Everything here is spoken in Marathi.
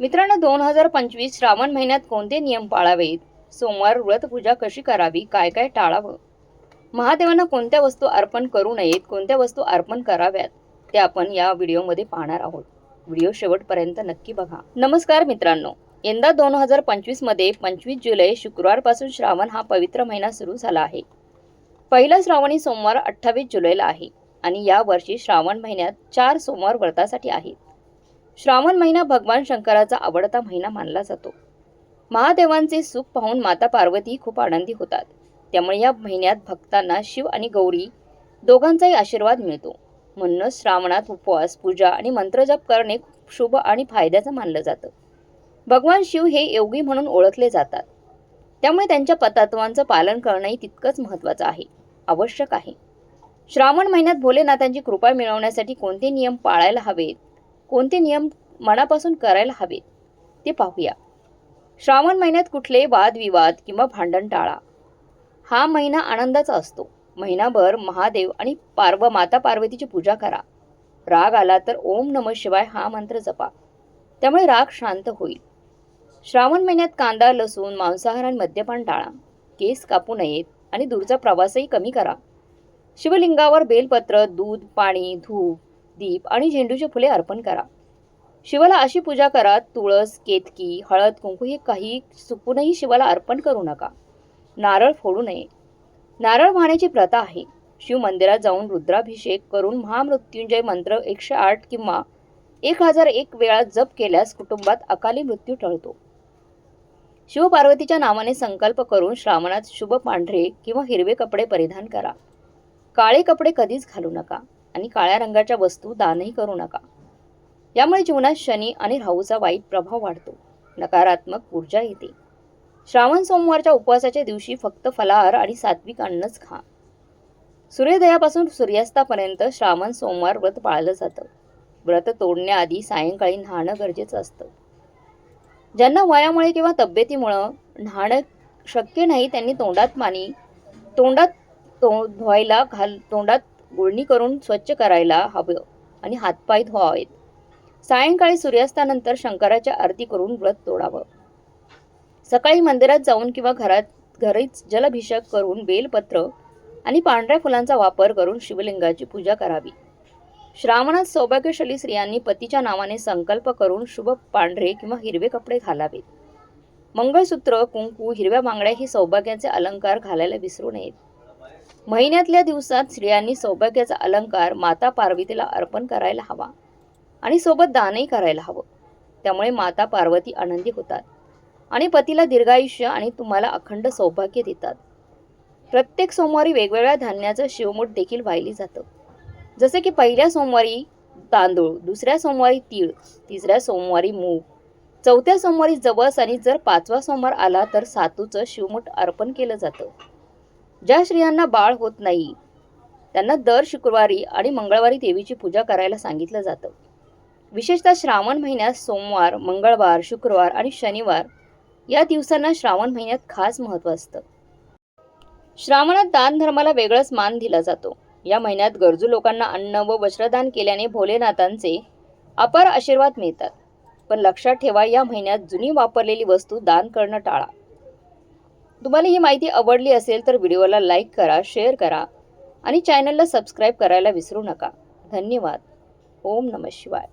मित्रांनो दोन हजार पंचवीस श्रावण महिन्यात कोणते नियम पाळावेत? सोमवार व्रतपूजा कशी करावी? काय काय टाळावं? महादेवांना कोणत्या वस्तू अर्पण करू नयेत? कोणत्या वस्तू अर्पण कराव्यात? ते आपण या व्हिडिओमध्ये पाहणार आहोत. व्हिडिओ शेवटपर्यंत नक्की बघा. नमस्कार मित्रांनो. यंदा दोन हजार पंचवीसमध्ये पंचवीस जुलै शुक्रवारपासून श्रावण हा पवित्र महिना सुरू झाला आहे. पहिला श्रावणी सोमवार अठ्ठावीस जुलैला आहे आणि या वर्षी श्रावण महिन्यात चार सोमवार व्रतासाठी आहेत. श्रावण महिना भगवान शंकराचा आवडता महिना मानला जातो. महादेवांचे सुख पाहून माता पार्वती खूप आनंदी होतात. त्यामुळे या महिन्यात भक्तांना शिव आणि गौरी दोघांचाही आशीर्वाद मिळतो. म्हणूनच श्रावणात उपवास पूजा आणि मंत्रजप करणे खूप शुभ आणि फायद्याचं मानलं जातं. भगवान शिव हे योगी म्हणून ओळखले जातात. त्यामुळे त्यांच्या पतत्वांचं पालन करणंही तितकंच महत्त्वाचं आहे. आवश्यक आहे. श्रावण महिन्यात भोलेनाथांची कृपा मिळवण्यासाठी कोणते नियम पाळायला हवेत? कोणते नियम मनापासून करायला हवेत ते पाहूया. श्रावण महिन्यात कुठले वादविवाद किंवा भांडण टाळा. हा महिना आनंदाचा असतो. महिनाभर महादेव आणि पार्व माता पार्वतीची पूजा करा. राग आला तर ओम नम शिवाय हा मंत्र जपा. त्यामुळे राग शांत होईल. श्रावण महिन्यात कांदा लसूण मांसाहार आणि मद्यपान टाळा. केस कापू नयेत आणि दूरचा प्रवासही कमी करा. शिवलिंगावर बेलपत्र दूध पाणी धूप दीप आणि झेंडूची फुले अर्पण करा. शिवाला अशी पूजा करा तुळस केतकी हळद कुंकू हे काही चुकूनही शिवाला अर्पण करू नका. नारळ फोडू नये. नारळ वाहण्याची प्रथा आहे. शिव मंदिरात जाऊन रुद्राभिषेक करून महामृत्युंजय मंत्र एकशे आठ किंवा एक हजार एक वेळा जप केल्यास कुटुंबात अकाली मृत्यू टळतो. शिवपार्वतीच्या नावाने संकल्प करून श्रावणात शुभ पांढरे किंवा हिरवे कपडे परिधान करा. काळे कपडे कधीच घालू नका. आणि काळ्या रंगाच्या वस्तू दानही करू नका. यामुळे जीवनात शनी आणि राहूचा वाईट प्रभाव वाढतो. नकारात्मक ऊर्जा येते. श्रावण सोमवारच्या उपवासाच्या दिवशी फक्त फलाहार आणि सात्विक अन्नच खा. सूर्योदयापासून सूर्यास्तापर्यंत श्रावण सोमवार व्रत पाळलं जातं. व्रत तोडण्याआधी सायंकाळी न्हाणं गरजेचं असतं. ज्यांना वयामुळे किंवा तब्येतीमुळं न्हाणं शक्य नाही त्यांनी तोंडात पाणी तोंडात तो धुवायला घाल तोंडात गुळणी करून स्वच्छ करायला हवं आणि हातपाय धुवावेत. सायंकाळी सूर्यास्तानंतर शंकराच्या आरती करून व्रत तोडावं. सकाळी मंदिरात जाऊन किंवा घरात घरीच जलाभिषेक करून बेलपत्र आणि पांढऱ्या फुलांचा वापर करून शिवलिंगाची पूजा करावी. श्रावणात सौभाग्यशाली स्त्रियांनी पतीच्या नावाने संकल्प करून शुभ पांढरे किंवा हिरवे कपडे घालावेत. मंगळसूत्र कुंकू हिरव्या बांगड्या ही सौभाग्याचे अलंकार घालायला विसरू नयेत. महिन्यातल्या दिवसात स्त्रियांनी सौभाग्याचा अलंकार माता पार्वतीला अर्पण करायला हवा आणि सोबत दानही करायला हवं. त्यामुळे माता पार्वती आनंदी होतात आणि पतीला दीर्घायुष्य आणि तुम्हाला अखंड सौभाग्य देतात. प्रत्येक सोमवारी वेगवेगळ्या धान्याचं शिवमूठ देखील वाहिली जातं. जसे की पहिल्या सोमवारी तांदूळ दुसऱ्या सोमवारी तीळ तिसऱ्या सोमवारी मूग चौथ्या सोमवारी जवस आणि जर पाचवा सोमवार आला तर सातूचं शिवमूठ अर्पण केलं जातं. ज्या स्त्रियांना बाळ होत नाही त्यांना दर शुक्रवारी आणि मंगळवारी देवीची पूजा करायला सांगितलं जातं. विशेषतः श्रावण महिन्यात सोमवार मंगळवार शुक्रवार आणि शनिवार या दिवसांना श्रावण महिन्यात खास महत्त्व असतं. श्रावणात दान धर्माला वेगळंच मान दिला जातो. या महिन्यात गरजू लोकांना अन्न व वस्त्रदान केल्याने भोलेनाथांचे अपार आशीर्वाद मिळतात. पण लक्षात ठेवा या महिन्यात जुनी वापरलेली वस्तू दान करणं टाळा. तुम्हाला ही माहिती आवडली असेल तर व्हिडिओला लाईक करा शेअर करा आणि चॅनलला सबस्क्राईब करायला विसरू नका. धन्यवाद. ओम नमः शिवाय.